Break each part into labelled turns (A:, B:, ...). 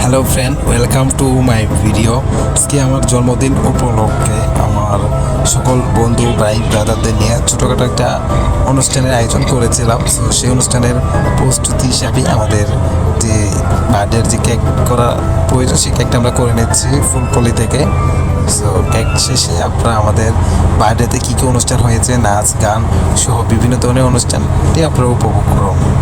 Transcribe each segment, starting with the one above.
A: Hello friend welcome to my video আজকে আমার জন্মদিন উপলক্ষে আমার সকল বন্ধু, ভাই, ব্রাদারদের নিয়ে ছোটোখাটো একটা অনুষ্ঠানের আয়োজন করেছিলাম। সো সেই অনুষ্ঠানের প্রস্তুতি হিসাবে আমাদের যে বার্থডের যে কেক করা প্রয়োজন, সেই কেকটা আমরা করে নিচ্ছি ফুলকলি থেকে। সো কেক শেষে আপনারা আমাদের বার্থডেতে কী কী অনুষ্ঠান হয়েছে, নাচ, গান সহ বিভিন্ন ধরনের অনুষ্ঠানটি আপনারা উপভোগ করুন।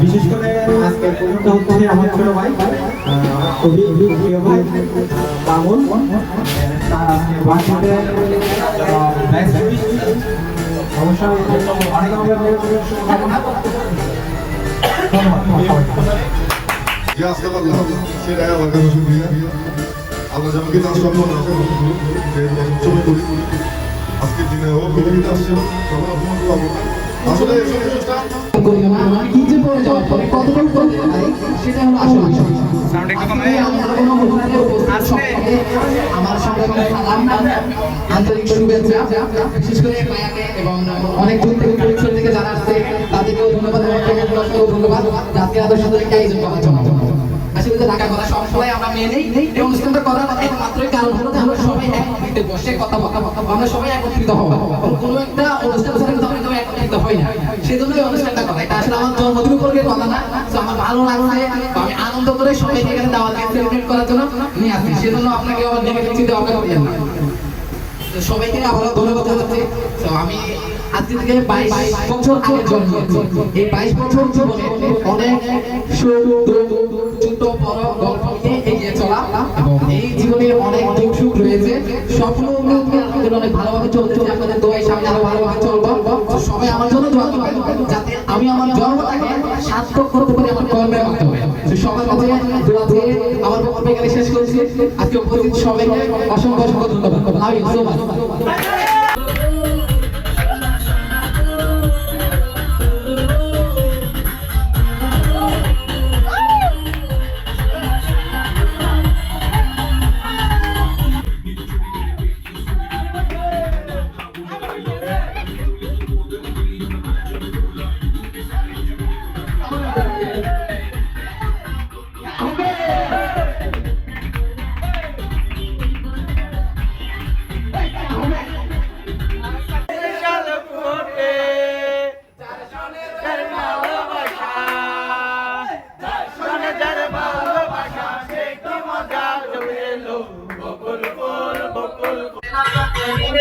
B: বিশেষ করে আজকে পুজোটা হচ্ছে আমার ছোট ভাই খুবই প্রিয় ভাই মামুন তার আজকে বার্থডে অবশ্যই অনেক অনেক শুভকামনা ধন্যবাদ
C: যে আজকে আল্লাহ সেটাই আমার কাছে শুক্রিয়া। আল্লাহ যেন কি সম্মান ছবি করি। আজকের দিনে আসলে
D: যারা আসছে তাদেরকেও ধন্যবাদ এবং এত একটা আয়োজন করা সবসময় আমরা মেনে নেই এই কারণ হলো সবাই একত্রিত বসে কথা বলতে আমরা সবাই একত্রিত কোনো একটা অনুষ্ঠান ছাড়া কিন্তু আমরা কেউ একত্রিত হই এই ভালো সবাইকে জীবনে অনেক অনেক ভালোভাবে চলছে। আপনাদের দোয়াই সামনে আরও ভালোভাবে চলবো তো সবাই আমার জন্য দোয়া করবেন যাতে আমি আমার জন্মটাকে সার্থক করতে পারি আমার কর্মের মাধ্যমে তো সবার কাছে দোয়া দিয়ে আমার বক্তব্য এখানে শেষ করছি। আজকে উপস্থিত সবাইকে অসংখ্য অসংখ্য ধন্যবাদ।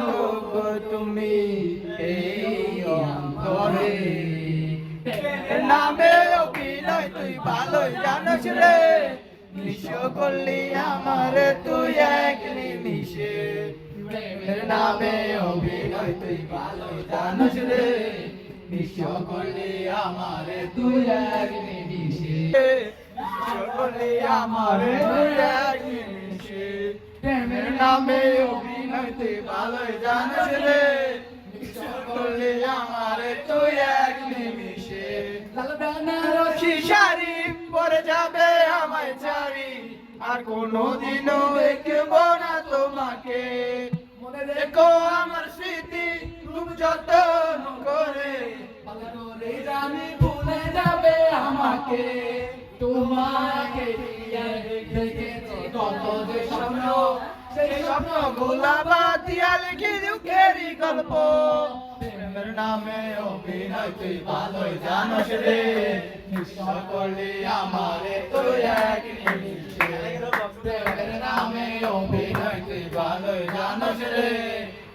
E: গো তুমি এই অন্তরে। নামে অভিনয় তুই ভালোই জানোস রে। নিশ করলি আমার তুই এক নিমিষে। নামে অভিনয় তুই ভালোই জানোস রে। নিঃস্ব করলি আমারে তুই এক নিঃস্ব করলি আমারে তুই এক প্রেমের নামে অভিনয় তুই ভালোই জানোস রে। করলি আমারে তুই এক নিমিষে। বেনারসি শাড়ি পরে যাবে আমায় ছাড়ি। আর কোনোদিনও দেখব না তোমাকে। মনে রেখো আমার স্মৃতি, খুব যত্ন করে। জানি ভুলে যাবে আমাকে। তোমাকে কত স্বপ্ন সেই স্বপ্ন গোলাবা দিয়া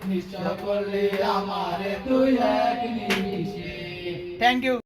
E: নিঃস্ব করলি আমারে তুই এক নিমিষে। Thank you